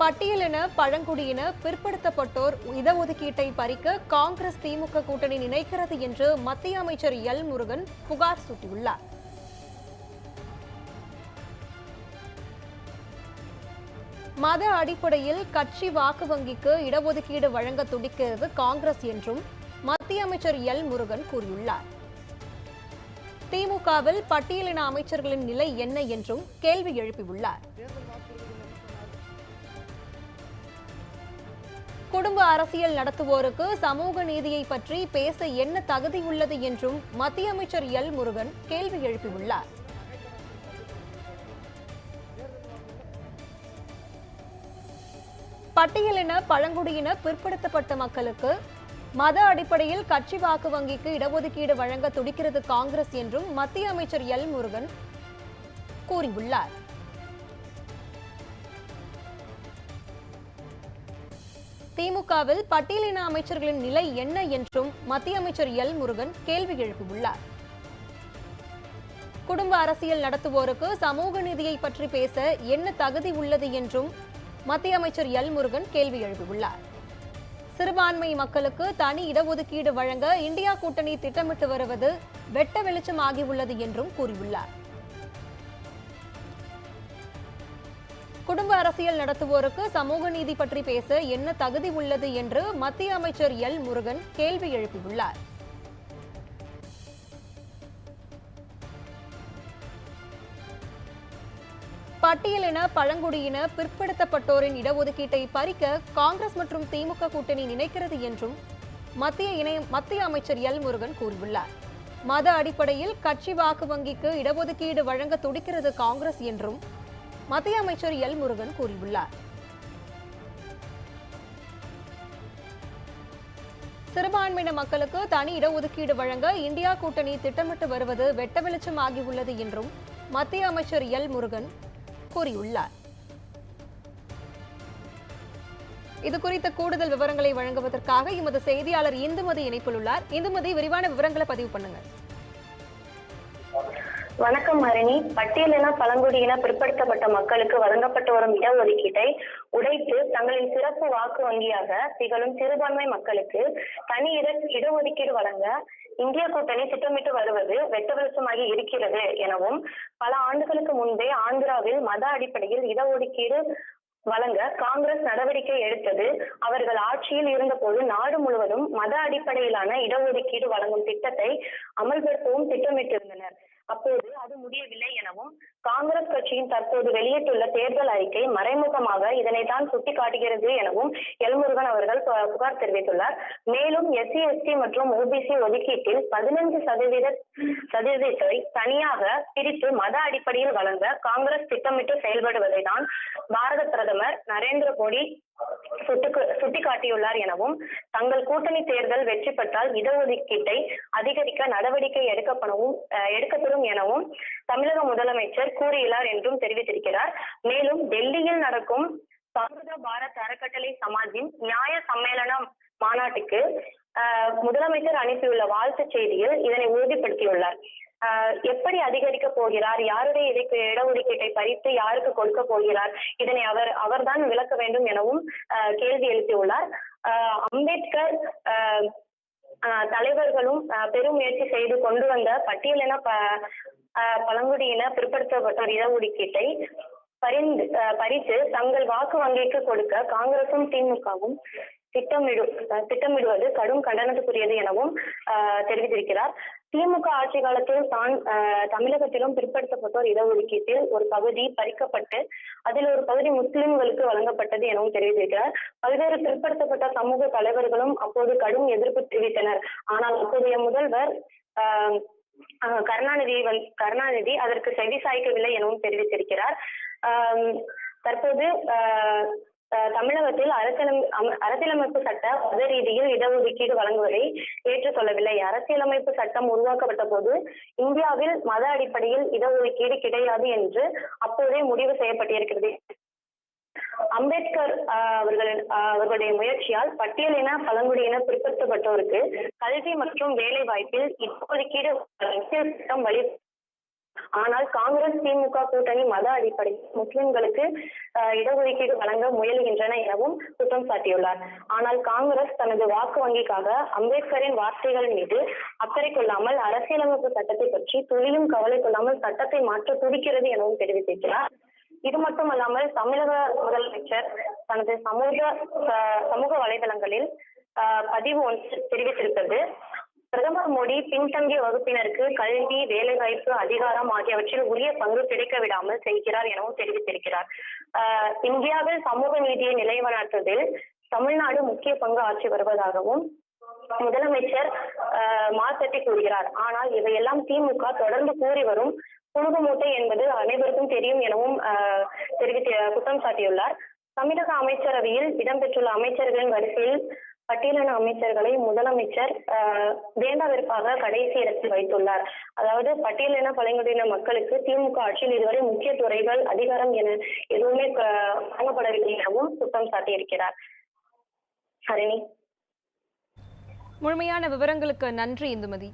பட்டியலின பழங்குடியின பிற்படுத்தப்பட்டோர் இடஒதுக்கீட்டை பறிக்க காங்கிரஸ் திமுக கூட்டணி நினைக்கிறது என்று மத்திய அமைச்சர் எல் முருகன் புகார் சூட்டியுள்ளார். மத அடிப்படையில் கட்சி வாக்கு வங்கிக்கு இடஒதுக்கீடு வழங்க துடிக்கிறது காங்கிரஸ் என்றும் மத்திய அமைச்சர் எல் முருகன் கூறியுள்ளார். திமுகவில் பட்டியலின அமைச்சர்களின் நிலை என்ன என்றும் கேள்வி எழுப்பியுள்ளார். குடும்ப அரசியல் நடத்துவோருக்கு சமூக நீதியை பற்றி பேச என்ன தகுதி உள்ளது என்றும் மத்திய அமைச்சர் எல் முருகன் கேள்வி எழுப்பியுள்ளார். பட்டியலின பழங்குடியின பிற்படுத்தப்பட்ட மக்களுக்கு மத அடிப்படையில் கட்சி வாக்கு வங்கிக்கு இடஒதுக்கீடு வழங்க துடிக்கிறது காங்கிரஸ் என்றும் மத்திய அமைச்சர் எல் முருகன் கூறியுள்ளார். திமுகவில் பட்டியலின அமைச்சர்களின் நிலை என்ன என்றும் மத்திய அமைச்சர் எல் முருகன் கேள்வி எழுப்பியுள்ளார். குடும்ப அரசியல் நடத்துவோருக்கு சமூக நீதியை பற்றி பேச என்ன தகுதி உள்ளது என்றும் மத்திய அமைச்சர் எல் முருகன் கேள்வி எழுப்பியுள்ளார். சிறுபான்மை மக்களுக்கு தனி இடஒதுக்கீடு வழங்க இந்தியா கூட்டணி திட்டமிட்டு வருவது வெட்ட வெளிச்சம் ஆகியுள்ளது என்றும் கூறியுள்ளார். குடும்ப அரசியல் நடத்துவோருக்கு சமூக நீதி பற்றி பேச என்ன தகுதி உள்ளது என்று மத்திய அமைச்சர் எல் முருகன் கேள்வி எழுப்பியுள்ளார். பட்டியலின பழங்குடியின பிற்படுத்தப்பட்டோரின் இடஒதுக்கீட்டை பறிக்க காங்கிரஸ் மற்றும் திமுக கூட்டணி நினைக்கிறது என்றும் மத்திய இணை மத்திய அமைச்சர் எல் முருகன் கூறியுள்ளார். மத அடிப்படையில் கட்சி வாக்கு வங்கிக்கு இடஒதுக்கீடு வழங்க துடிக்கிறது காங்கிரஸ் என்றும் மத்திய அமைச்சர் எல் முருகன் கூறியுள்ளார். சிறுபான்மையின மக்களுக்கு தனி இடஒதுக்கீடு வழங்க இந்தியா கூட்டணி திட்டமிட்டு வருவது வெட்ட வெளிச்சம் ஆகியுள்ளது என்றும் மத்திய அமைச்சர் எல் முருகன் கூறியுள்ளார். இது குறித்த கூடுதல் விவரங்களை வழங்குவதற்காக எமது செய்தியாளர் இந்துமதி இணைப்பில் உள்ளார். இந்துமதி விரிவான விவரங்களை பதிவு பண்ணுங்கள். வணக்கம் மரணி பட்டியலின பழங்குடியின பிற்படுத்தப்பட்ட மக்களுக்கு வழங்கப்பட்டு வரும் இடஒதுக்கீட்டை உடைத்து தங்களின் சிறப்பு வாக்கு வங்கியாக திகழும் சிறுபான்மை மக்களுக்கு தனி இட இடஒதுக்கீடு வழங்க இந்திய கூட்டணி திட்டமிட்டு வருவது வெட்டவெளிச்சமாகி இருக்கிறது எனவும் பல ஆண்டுகளுக்கு முன்பே ஆந்திராவில் மத அடிப்படையில் இடஒதுக்கீடு வழங்க காங்கிரஸ் நடவடிக்கை எடுத்தது. அவர்கள் ஆட்சியில் இருந்தபோது நாடு முழுவதும் மத அடிப்படையிலான இடஒதுக்கீடு வழங்கும் திட்டத்தை அமல்படுத்தவும் திட்டமிட்டிருந்தனர். அப்போது அது முடியவில்லை எனவும் காங்கிரஸ் கட்சியின் தற்போது வெளியிட்டுள்ள தேர்தல் அறிக்கை மறைமுகமாக இதனை தான் சுட்டிக்காட்டுகிறது எனவும் எல்முருகன் அவர்கள் புகார் தெரிவித்துள்ளார். மேலும் எஸ்சி எஸ்டி மற்றும் ஓபிசி ஒதுக்கீட்டில் பதினைந்து சதவீத சதவீதத்தை தனியாக பிரித்து மத அடிப்படையில் வழங்க காங்கிரஸ் திட்டமிட்டு செயல்படுவதை தான் பாரத பிரதமர் நரேந்திர மோடி சுட்டுக்கு சுட்டிக்காட்டியுள்ளார் எனவும் தங்கள் கூட்டணி தேர்தல் வெற்றி பெற்றால் இடஒதுக்கீட்டை அதிகரிக்க நடவடிக்கை எடுக்கப்படவும் அஹ், எடுக்கப்படும் எனவும் தமிழக முதலமைச்சர் கூறியுள்ளார் என்றும் தெரிவித்திருக்கிறார். மேலும் டெல்லியில் நடக்கும் சமூக பாரத் அறக்கட்டளை சமாஜின் நியாய சம்மேளனம் மாநாட்டுக்கு முதலமைச்சர் அனுப்பியுள்ள வாழ்த்துச் செய்தியில் இதனை உறுதிப்படுத்தியுள்ளார். எப்படி அதிகரிக்க போகிறார்? யாருடைய இடைக்கு இடஒதுக்கீட்டை பறித்து யாருக்கு கொடுக்க போகிறார்? இதனை அவர் அவர்தான் விளக்க வேண்டும் எனவும் கேள்வி எழுப்பியுள்ளார். ஆஹ் அம்பேத்கர் ஆஹ் தலைவர்களும் ஆஹ் பெரும் முயற்சி செய்து கொண்டு வந்த பட்டியலின ப ஆஹ் பழங்குடியின பிற்படுத்தப்பட்டோர் இடஒதுக்கீட்டை பரிந்து பறித்து தங்கள் வாக்கு வங்கிக்கு கொடுக்க காங்கிரசும் திமுகவும் திட்டமிடு திட்டமிடுவது கடும் கண்டனத்துக்குரியது எனவும் ஆஹ் தெரிவித்திருக்கிறார். திமுக ஆட்சி காலத்தில் தான் ஆஹ் தமிழகத்திலும் பிற்படுத்தப்பட்டோர் இடஒதுக்கீட்டில் ஒரு பகுதி பறிக்கப்பட்டு அதில் ஒரு பகுதி முஸ்லிம்களுக்கு வழங்கப்பட்டது எனவும் தெரிவித்திருக்கிறார். பல்வேறு பிற்படுத்தப்பட்ட சமூக தலைவர்களும் அப்போது கடும் எதிர்ப்பு தெரிவித்தனர். ஆனால் அப்போதைய முதல்வர் ஆஹ் கருணாநிதி வந் கருணாநிதி அதற்கு செவி சாய்க்கவில்லை எனவும் தெரிவித்திருக்கிறார். ஆஹ் தற்போது ஆஹ் தமிழகத்தில் அரசியலம் அரசியலமைப்பு சட்ட மத ரீதியில் இடஒதுக்கீடு வழங்குவதை ஏற்றுக்கொள்ளவில்லை அரசியலமைப்பு சட்டம் உருவாக்கப்பட்ட போது இந்தியாவில் மத அடிப்படையில் இடஒதுக்கீடு கிடையாது என்று அப்போதே முடிவு செய்யப்பட்டிருக்கிறது. அம்பேத்கர் ஆஹ் அவர்களின் ஆஹ் அவர்களுடைய முயற்சியால் பட்டியலின பழங்குடியின பிற்படுத்தப்பட்டோருக்கு கல்வி மற்றும் வேலை வாய்ப்பில் இடஒதுக்கீடு சட்டம் வழி ஆனால் காங்கிரஸ் திமுக கூட்டணி மத அடிப்படையில் முஸ்லிம்களுக்கு இடஒதுக்கீடு வழங்க முயலுகின்றன எனவும் குற்றம் சாட்டியுள்ளார். ஆனால் காங்கிரஸ் தனது வாக்கு வங்கிக்காக அம்பேத்கரின் வார்த்தைகள் மீது அக்கறை கொள்ளாமல் அரசியலமைப்பு சட்டத்தை பற்றி துளியும் கவலை கொள்ளாமல் சட்டத்தை மாற்ற துடிக்கிறது எனவும் தெரிவித்திருக்கிறார். இது மட்டுமல்லாமல் தமிழக முதலமைச்சர் தனது சமூக சமூக வலைதளங்களில் பதிவு ஒன்று தெரிவித்திருக்கிறது. பிரதமர் மோடி பின்தங்கிய வகுப்பினருக்கு கல்வி வேலைவாய்ப்பு அதிகாரம் ஆகியவற்றில் உரிய பங்கு கிடைக்க விடாமல் செய்கிறார் எனவும் தெரிவித்திருக்கிறார். ஆஹ் இந்தியாவில் சமூக நீதியை நிலைநாட்டுவதில் தமிழ்நாடு முக்கிய பங்கு ஆற்றி வருவதாகவும் முதலமைச்சர் ஆஹ் கூறுகிறார். ஆனால் இவையெல்லாம் திமுக தொடர்ந்து கூறி வரும் புழுகு மூட்டை என்பது அனைவருக்கும் தெரியும் எனவும் ஆஹ் தெரிவித்து குற்றம் சாட்டியுள்ளார். தமிழக அமைச்சரவையில் இடம்பெற்றுள்ள அமைச்சர்களின் வரிசையில் பட்டியலின அமைச்சர்களை முதலமைச்சர் ஆஹ் வேண்டாவிற்பாக கடைசி இடத்தில் வைத்துள்ளார். அதாவது பட்டியலின பழங்குடியின மக்களுக்கு திமுக ஆட்சியில் இதுவரை முக்கிய துறைகள் அதிகாரம் என எதுவுமே வழங்கப்படவில்லை எனவும் குற்றம் சாட்டியிருக்கிறார். ஹரிணி. முழுமையான விவரங்களுக்கு நன்றி இந்துமதி.